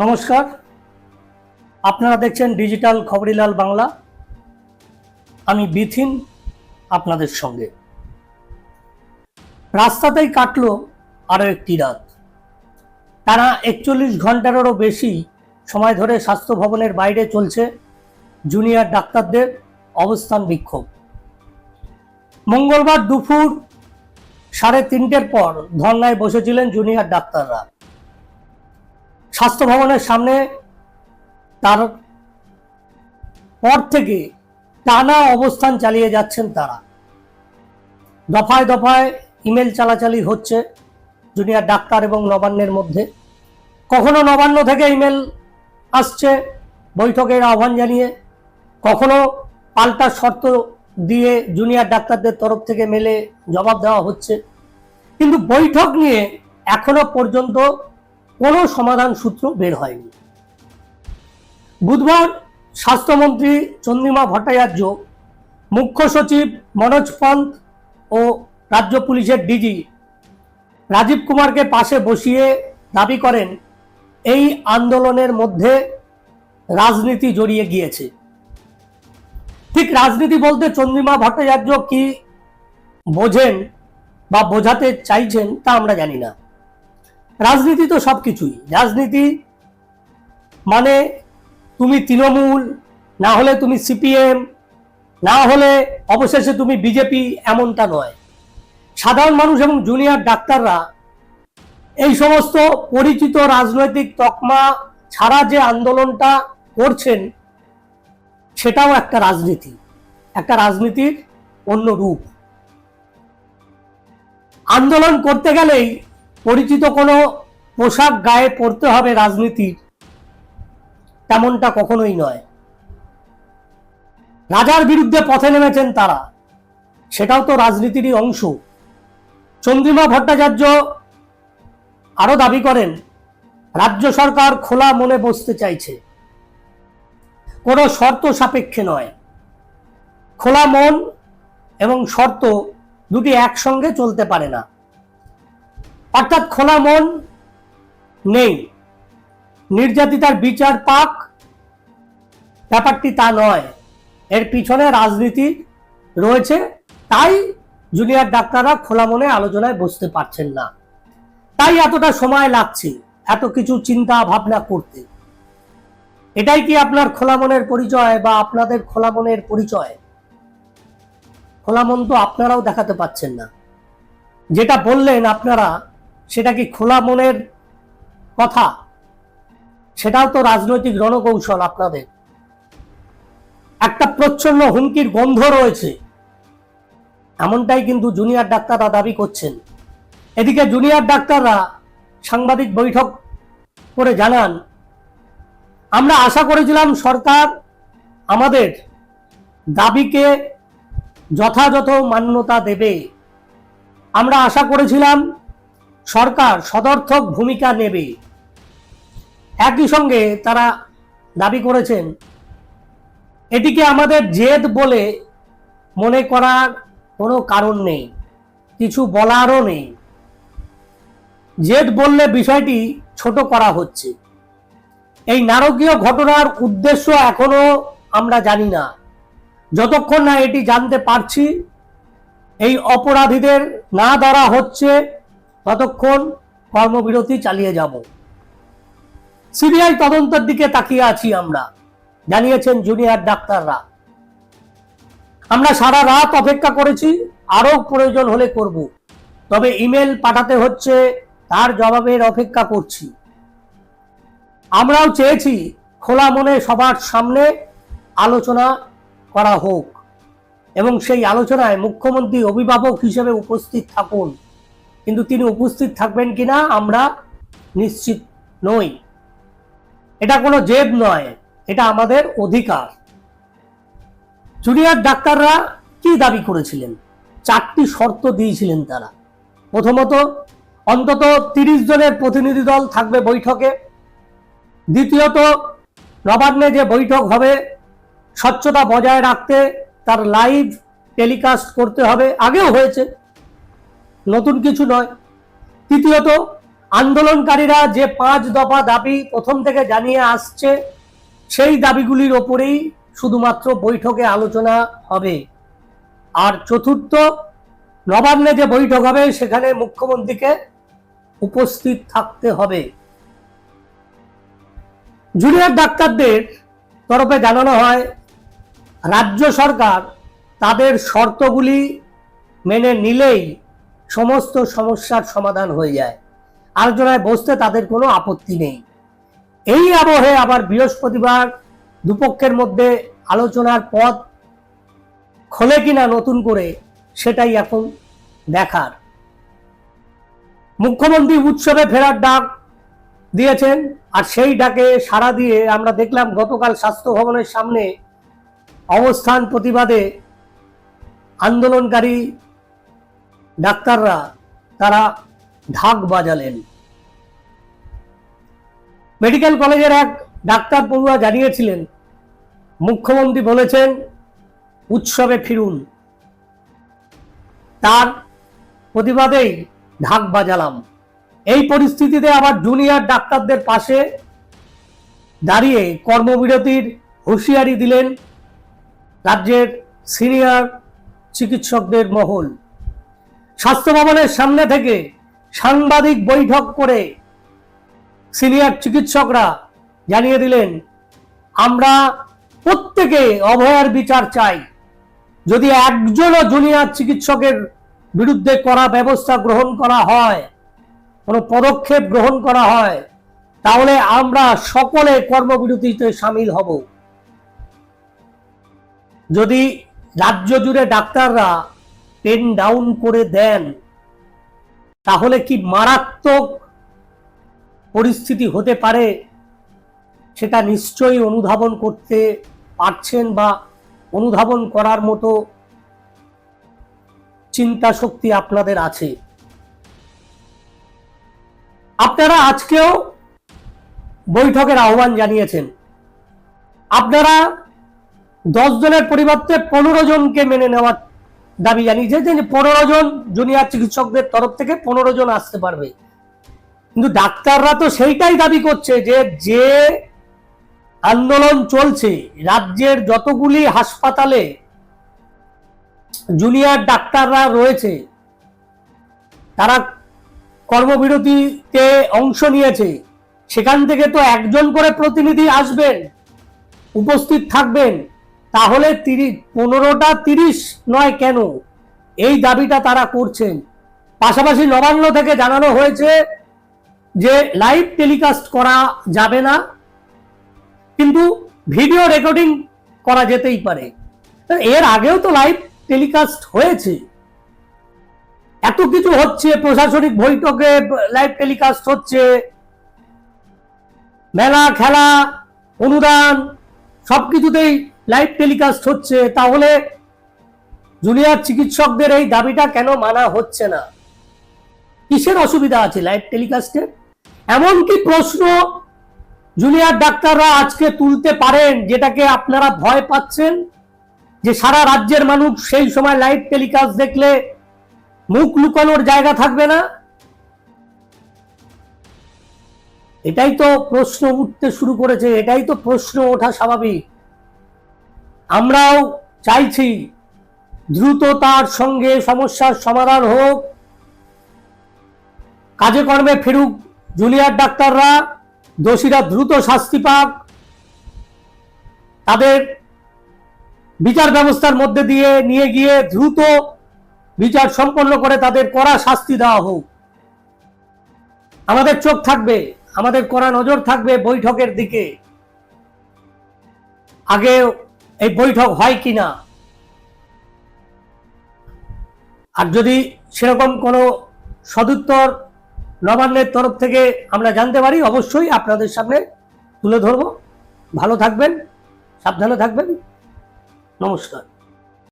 নমস্কার। আপনারা দেখছেন ডিজিটাল খবরিলাল বাংলা। আমি বিথিন আপনাদের সঙ্গে। রাস্তাতেই কাটলো আরও একটি রাত। তারা একচল্লিশ ঘন্টারও বেশি সময় ধরে স্বাস্থ্য ভবনের বাইরে চলছে জুনিয়র ডাক্তারদের অবস্থান বিক্ষোভ। মঙ্গলবার দুপুর সাড়ে তিনটের পর ধর্নায় বসেছিলেন জুনিয়র ডাক্তাররা। স্বাস্থ্য ভবনের সামনে তার পর থেকে টানা অবস্থান চালিয়ে যাচ্ছেন তারা। দফায় দফায় ইমেল চালাচালি হচ্ছে জুনিয়র ডাক্তার এবং নবান্নের মধ্যে। কখনো নবান্ন থেকে ইমেল আসছে বৈঠকের আহ্বান জানিয়ে, কখনো পাল্টা শর্ত দিয়ে জুনিয়র ডাক্তারদের তরফ থেকে মেলে জবাব দেওয়া হচ্ছে। কিন্তু বৈঠক নিয়ে এখনও পর্যন্ত কোনো সমাধান সূত্র বের হয়নি। বুধবার স্বাস্থ্যমন্ত্রী চন্দ্রিমা ভট্টাচার্য, মুখ্য সচিব মনোজ পন্থ ও রাজ্য পুলিশের ডিজি রাজীব কুমারকে পাশে বসিয়ে দাবি করেন, এই আন্দোলনের মধ্যে রাজনীতি জড়িয়ে গিয়েছে। ঠিক রাজনীতি বলতে চন্দ্রিমা ভট্টাচার্য কি বোঝেন বা বোঝাতে চাইছেন তা আমরা জানি না। রাজনীতি তো সব কিছুই রাজনীতি মানে তুমি তৃণমূল, না হলে তুমি সিপিএম, না হলে অবশেষে তুমি বিজেপি এমনটা নয়। সাধারণ মানুষ এবং জুনিয়র ডাক্তাররা এই সমস্ত পরিচিত রাজনৈতিক তকমা ছাড়া যে আন্দোলনটা করছেন, সেটাও একটা রাজনীতি। একটা রাজনীতির অন্য রূপ। আন্দোলন করতে গেলেই পরিচিত কোনো পোশাক গায়ে পরতে হবে রাজনীতির, তেমনটা কখনোই নয়। রাজার বিরুদ্ধে পথে নেমেছেন তারা, সেটাও তো রাজনীতিরই অংশ। চন্দ্রিমা ভট্টাচার্য আরও দাবি করেন, রাজ্য সরকার খোলা মনে বসতে চাইছে। কোনো শর্ত সাপেক্ষে নয়। খোলা মন এবং শর্ত দুটি একসঙ্গে চলতে পারে না। অর্থাৎ খোলা মন নেই। নির্যাতিতার বিচার পাক। ব্যাপারটি তা নয়। এর পিছনে রাজনীতি রয়েছে। তাই জুনিয়র ডাক্তাররা খোলা মনে আলোচনায় বসতে পারছেন না। তাই এতটা সময় লাগছে, এত কিছু চিন্তা ভাবনা করতে। এটাই কি আপনার খোলা মনের পরিচয় বা আপনাদের খোলা মনের পরিচয়? খোলা মন তো আপনারাও দেখাতে পাচ্ছেন না। যেটা বললেন আপনারা সেটা কি খোলা মনের কথা? সেটাও তো রাজনৈতিক রণকৌশল আপনাদের। একটা প্রচ্ছন্ন হুমকির গন্ধ রয়েছে। এমনটাই কিন্তু জুনিয়র ডাক্তাররা দাবি করছেন। এদিকে জুনিয়র ডাক্তাররা সাংবাদিক বৈঠক করে জানান, আমরা আশা করেছিলাম সরকার আমাদের দাবিকে যথাযথ মান্যতা দেবে। আমরা আশা করেছিলাম সরকার সদর্থক ভূমিকা নেবে। একই সঙ্গে তারা দাবি করেছেন, এটিকে আমাদের জেদ বলে মনে করার কোনো কারণ নেই, কিছু বলারও নেই। জেদ বললে বিষয়টি ছোট করা হচ্ছে। এই নারকীয় ঘটনার উদ্দেশ্য এখনও আমরা জানি না। যতক্ষণ না এটি জানতে পারছি, এই অপরাধীদের না ধরা হচ্ছে ততক্ষণ কর্মবিরতি চালিয়ে যাব? সিবিআই তদন্তের দিকে তাকিয়ে আছি আমরা, জানিয়েছেন জুনিয়র ডাক্তাররা। আমরা সারা রাত অপেক্ষা করেছি, আরও প্রয়োজন হলে করব। তবে ইমেল পাঠাতে হচ্ছে, তার জবাবের অপেক্ষা করছি। আমরাও চেয়েছি, খোলা মনে সবার সামনে আলোচনা করা হোক। এবং সেই আলোচনায় মুখ্যমন্ত্রী অভিভাবক হিসেবে উপস্থিত থাকুন। কিন্তু তিনি উপস্থিত থাকবেন কিনা আমরা নিশ্চিত নই। এটা কোনো জেদ নয়, এটা আমাদের অধিকার। জুনিয়র ডাক্তাররা কি দাবি করেছিলেন? চারটি শর্ত দিয়েছিলেন তারা। প্রথমত, অন্তত তিরিশ জনের প্রতিনিধি দল থাকবে বৈঠকে। দ্বিতীয়ত, নবান্নে যে বৈঠক হবে, স্বচ্ছতা বজায় রাখতে তার লাইভ টেলিকাস্ট করতে হবে। আগেও হয়েছে। নতুন কিছু নয়। তৃতীয়ত, আন্দোলনকারীরা যে পাঁচ দফা দাবি প্রথম থেকে জানিয়ে আসছে, সেই দাবিগুলির ওপরেই শুধুমাত্র বৈঠকে আলোচনা হবে। আর চতুর্থ, নবান্নে যে বৈঠক হবে, সেখানে মুখ্যমন্ত্রীকে উপস্থিত থাকতে হবে। জুনিয়র ডাক্তারদের তরফে জানানো হয়, রাজ্য সরকার তাদের শর্তগুলি মেনে নিলেই সমস্ত সমস্যার সমাধান হয়ে যায়। আলোচনায় বসতে তাদের কোনো আপত্তি নেই। এই আবহে আবার বৃহস্পতিবার দুপক্ষের মধ্যে আলোচনার পথ খোলে কিনা নতুন করে সেটাই এখন দেখার। মুখ্যমন্ত্রী উৎসবে ফেরার ডাক দিয়েছেন আর সেই ডাকে সাড়া দিয়ে আমরা দেখলাম গতকাল স্বাস্থ্য ভবনের সামনে অবস্থান প্রতিবাদে আন্দোলনকারী ডাক্তাররা তারা ঢাক বাজালেন। মেডিকেল কলেজের এক ডাক্তার পড়ুয়া জানিয়েছিলেন, মুখ্যমন্ত্রী বলেছেন, উৎসবে ফিরুন। তার প্রতিবাদেই ঢাক বাজালাম। এই পরিস্থিতিতে আবার জুনিয়র ডাক্তারদের পাশে দাঁড়িয়ে কর্মবিরতির হুঁশিয়ারি দিলেন রাজ্যের সিনিয়র চিকিৎসকদের মহল। স্বাস্থ্য ভবনের সামনে থেকে সাংবাদিক বৈঠক করে সিনিয়র চিকিৎসকরা জানিয়ে দিলেন, আমরা প্রত্যেকে অভয়ার বিচার চাই। যদি একজনও জুনিয়র চিকিৎসকের বিরুদ্ধে করা ব্যবস্থা গ্রহণ করা হয়, কোনো পদক্ষেপ গ্রহণ করা হয়, তাহলে আমরা সকলে কর্মবিরতিতে সামিল হব। যদি রাজ্য জুড়ে ডাক্তাররা পেন ডাউন করে দেন, তাহলে কি মারাত্মক পরিস্থিতি হতে পারে? সেটা নিশ্চয়ই অনুধাবন করতে পারছেন বা অনুধাবন করার মতো চিন্তা শক্তি আপনাদের আছে। আপনারা আজকেও বৈঠকের আহ্বান জানিয়েছেন। আপনারা দশ জনের পরিবর্তে পনেরো জনকে মেনে নেওয়ার দাবি জানিয়েছে যে পনেরো জন জুনিয়র চিকিৎসকদের তরফ থেকে পনেরো জন আসতে পারবে। কিন্তু ডাক্তাররা তো সেইটাই দাবি করছে যে যে আন্দোলন চলছে, রাজ্যের যতগুলি হাসপাতালে জুনিয়র ডাক্তাররা রয়েছে, তারা কর্মবিরতিতে অংশ নিয়েছে, সেখান থেকে তো একজন করে প্রতিনিধি আসবেন, উপস্থিত থাকবেন। তাহলে তিরিশ, পনেরোটা তিরিশ নয় কেন? এই দাবিটা তারা করছেন। পাশাপাশি নবান্ন থেকে জানানো হয়েছে যে লাইভ টেলিকাস্ট করা যাবে না, কিন্তু ভিডিও রেকর্ডিং করা যেতেই পারে। এর আগেও তো লাইভ টেলিকাস্ট হয়েছে। এত কিছু হচ্ছে, প্রশাসনিক বৈঠকে লাইভ টেলিকাস্ট হচ্ছে, মেলা, খেলা, অনুদান, সবকিছুতেই লাইভ টেলিকাস্ট হচ্ছে, তাহলে জুনিয়র চিকিৎসকদের এই দাবিটা কেন মানা হচ্ছে না? কিসের অসুবিধা আছে লাইভ টেলিকাস্টের এমন কি প্রশ্ন জুনিয়র ডাক্তাররা আজকে তুলতে পারেন, যেটাকে আপনারা ভয় পাচ্ছেন, যে সারা রাজ্যের মানুষ সেই সময় লাইভ টেলিকাস্ট দেখলে মুখ লুকানোর জায়গা থাকবে না? এটাই তো প্রশ্ন উঠতে শুরু করেছে, এটাই তো প্রশ্ন ওঠা স্বাভাবিক। আমরাও চাইছি দ্রুত তার সঙ্গে সমস্যার সমাধান হোক। কাজে কর্মে ফিরুক জুনিয়র ডাক্তাররা, দোষীরা দ্রুত শাস্তি পাক। তাদের বিচার ব্যবস্থার মধ্যে দিয়ে নিয়ে গিয়ে দ্রুত বিচার সম্পন্ন করে তাদের কড়া শাস্তি দেওয়া হোক। আমাদের চোখ থাকবে, আমাদের কড়া নজর থাকবে বৈঠকের দিকে। আগে এই বৈঠক হয় কি না আর যদি সেরকম কোনো সদুত্তর নবান্নের তরফ থেকে আমরা জানতে পারি, অবশ্যই আপনাদের সামনে তুলে ধরব। ভালো থাকবেন, সাবধানে থাকবেন। নমস্কার।